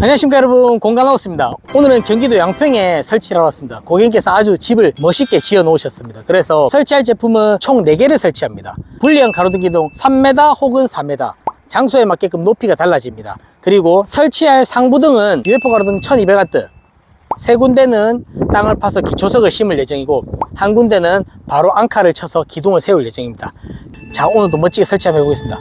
안녕하십니까 여러분. 공간하우스입니다. 오늘은 경기도 양평에 설치를 하러 왔습니다. 고객님께서 아주 집을 멋있게 지어 놓으셨습니다. 그래서 설치할 제품은 총 4개를 설치합니다. 분리형 가로등 기둥 3m 혹은 4m 장소에 맞게끔 높이가 달라집니다. 그리고 설치할 상부등은 UFO 가로등 1200W 세 군데는 땅을 파서 기초석을 심을 예정이고 한 군데는 바로 앙카를 쳐서 기둥을 세울 예정입니다. 자 오늘도 멋지게 설치 한번 해보겠습니다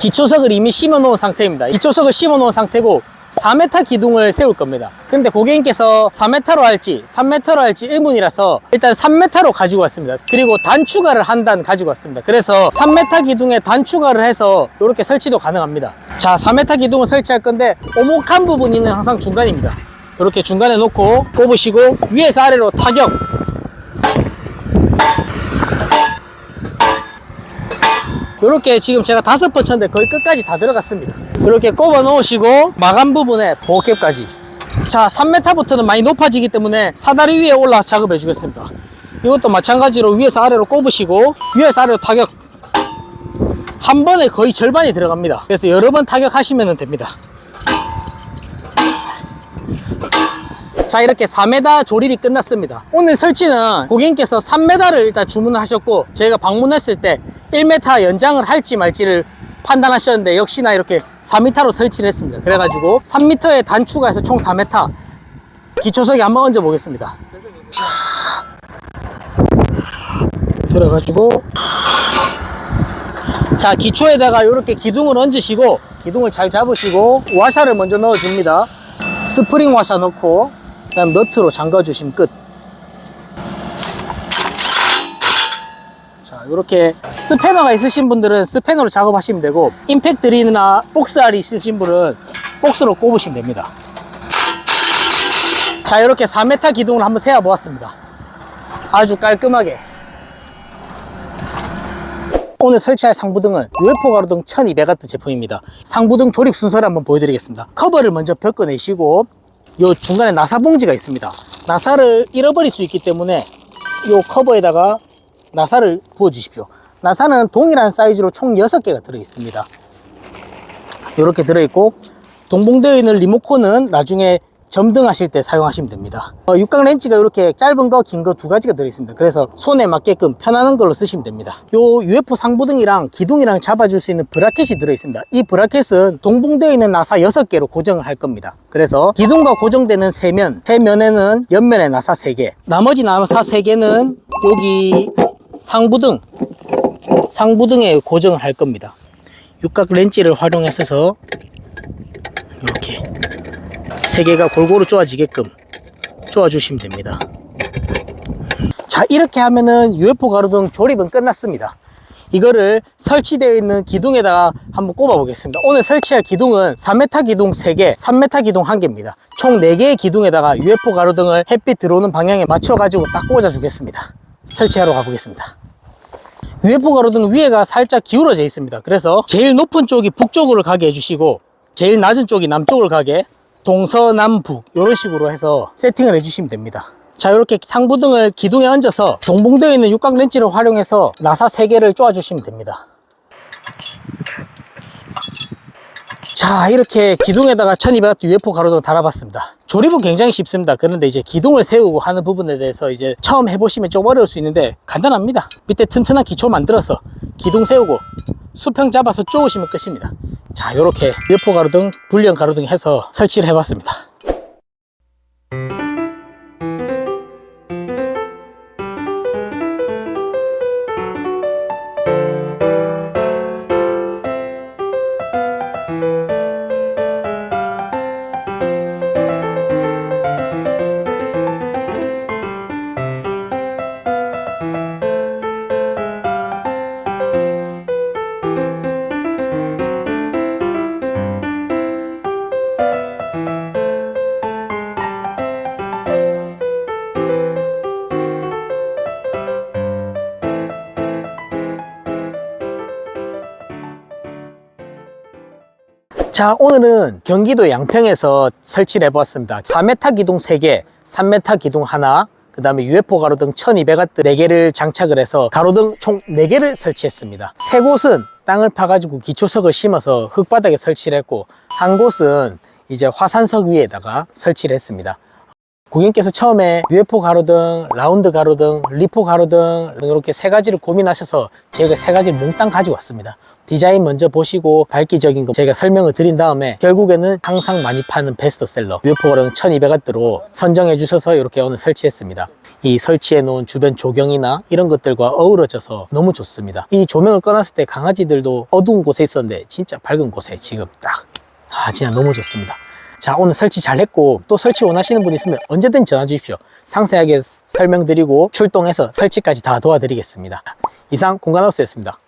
기초석을 이미 심어 놓은 상태입니다. 기초석을 심어 놓은 상태고 4m 기둥을 세울 겁니다. 근데 고객님께서 4m로 할지 3m로 할지 의문이라서 일단 3m로 가지고 왔습니다. 그리고 단 추가를 한 단 가지고 왔습니다. 그래서 3m 기둥에 단 추가를 해서 이렇게 설치도 가능합니다. 자, 4m 기둥을 설치할 건데 오목한 부분이는 항상 중간입니다. 이렇게 중간에 놓고 꼽으시고 위에서 아래로 타격 이렇게 지금 제가 다섯 번 쳤는데 거의 끝까지 다 들어갔습니다. 이렇게 꼽아 놓으시고 마감 부분에 보호캡까지. 자, 3m부터는 많이 높아지기 때문에 사다리 위에 올라서 작업해 주겠습니다. 이것도 마찬가지로 위에서 아래로 꼽으시고 위에서 아래로 타격. 한 번에 거의 절반이 들어갑니다. 그래서 여러 번 타격하시면 됩니다. 자 이렇게 4m 조립이 끝났습니다 오늘 설치는 고객님께서 3m를 일단 주문을 하셨고 저희가 방문했을 때 1m 연장을 할지 말지를 판단하셨는데 역시나 이렇게 4m로 설치를 했습니다. 그래가지고 3m의 단추가 해서 총 4m 기초석에 한번 얹어 보겠습니다. 들어가지고. 자 기초에다가 이렇게 기둥을 얹으시고 기둥을 잘 잡으시고 와샤를 먼저 넣어 줍니다. 스프링 와샤 넣고 그 다음 너트로 잠가 주시면 끝. 자, 이렇게 스패너가 있으신 분들은 스패너로 작업하시면 되고 임팩트 드릴이나 복스알이 있으신 분은 복스로 꼽으시면 됩니다. 자, 이렇게 4m 기둥을 한번 세워 보았습니다. 아주 깔끔하게. 오늘 설치할 상부등은 UFO 가로등 1200W 제품입니다. 상부등 조립 순서를 한번 보여드리겠습니다. 커버를 먼저 벗겨내시고 요 중간에 나사 봉지가 있습니다. 나사를 잃어버릴 수 있기 때문에 요 커버에다가 나사를 부어 주십시오. 나사는 동일한 사이즈로 총 6개가 들어 있습니다. 이렇게 들어 있고 동봉되어 있는 리모컨은 나중에 점등하실 때 사용하시면 됩니다. 어, 육각 렌치가 이렇게 짧은 거, 긴 거 두 가지가 들어 있습니다. 그래서 손에 맞게끔 편안한 걸로 쓰시면 됩니다. 요 UFO 상부등이랑 기둥이랑 잡아줄 수 있는 브라켓이 들어 있습니다. 이 브라켓은 동봉되어 있는 나사 6개로 고정을 할 겁니다. 그래서 기둥과 고정되는 세면, 세면에는 옆면에 나사 3개, 나머지 나사 3개는 여기 상부등, 상부등에 고정을 할 겁니다. 육각 렌치를 활용해서 이렇게 세 개가 골고루 쪼아지게끔 쪼아 주시면 됩니다. 자, 이렇게 하면은 UFO 가로등 조립은 끝났습니다. 이거를 설치되어 있는 기둥에다가 한번 꼽아 보겠습니다. 오늘 설치할 기둥은 3m 기둥 3개, 3m 기둥 1개입니다. 총 4개의 기둥에다가 UFO 가로등을 햇빛 들어오는 방향에 맞춰 가지고 딱 꽂아 주겠습니다. 설치하러 가보겠습니다. UFO 가로등 위에가 살짝 기울어져 있습니다. 그래서 제일 높은 쪽이 북쪽으로 가게 해주시고 제일 낮은 쪽이 남쪽으로 가게 동서남북 이런 식으로 해서 세팅을 해주시면 됩니다. 자 이렇게 상부등을 기둥에 얹어서 동봉되어 있는 육각 렌치를 활용해서 나사 3개를 쪼아주시면 됩니다. 자 이렇게 기둥에다가 1200W UFO 가로등 달아봤습니다. 조립은 굉장히 쉽습니다. 그런데 이제 기둥을 세우고 하는 부분에 대해서 이제 처음 해보시면 좀 어려울 수 있는데 간단합니다. 밑에 튼튼한 기초 만들어서 기둥 세우고 수평 잡아서 쪼으시면 끝입니다. 자 이렇게 UFO 가로등 불량 가로등 해서 설치를 해봤습니다 자 오늘은 경기도 양평에서 설치를 해보았습니다 4m 기둥 3개 3m 기둥 하나 그그 다음에 UFO 가로등 1200W 4개를 장착을 해서 가로등 총 4개를 설치했습니다. 세 곳은 땅을 파가지고 기초석을 심어서 흙바닥에 설치를 했고 한 곳은 이제 화산석 위에다가 설치를 했습니다. 고객님께서 처음에 UFO 가로등, 라운드 가로등, 리포 가로등 이렇게 세 가지를 고민하셔서 저희가 세 가지를 몽땅 가지고 왔습니다. 디자인 먼저 보시고 밝기적인 거 제가 설명을 드린 다음에 결국에는 항상 많이 파는 베스트셀러 UFO 가로등 1200W로 선정해 주셔서 이렇게 오늘 설치했습니다. 이 설치해 놓은 주변 조경이나 이런 것들과 어우러져서 너무 좋습니다. 이 조명을 꺼놨을 때 강아지들도 어두운 곳에 있었는데 진짜 밝은 곳에 지금 딱 아, 진짜 너무 좋습니다. 자, 오늘 설치 잘 했고, 또 설치 원하시는 분 있으면 언제든 전화 주십시오. 상세하게 설명드리고, 출동해서 설치까지 다 도와드리겠습니다. 이상 공간하우스였습니다.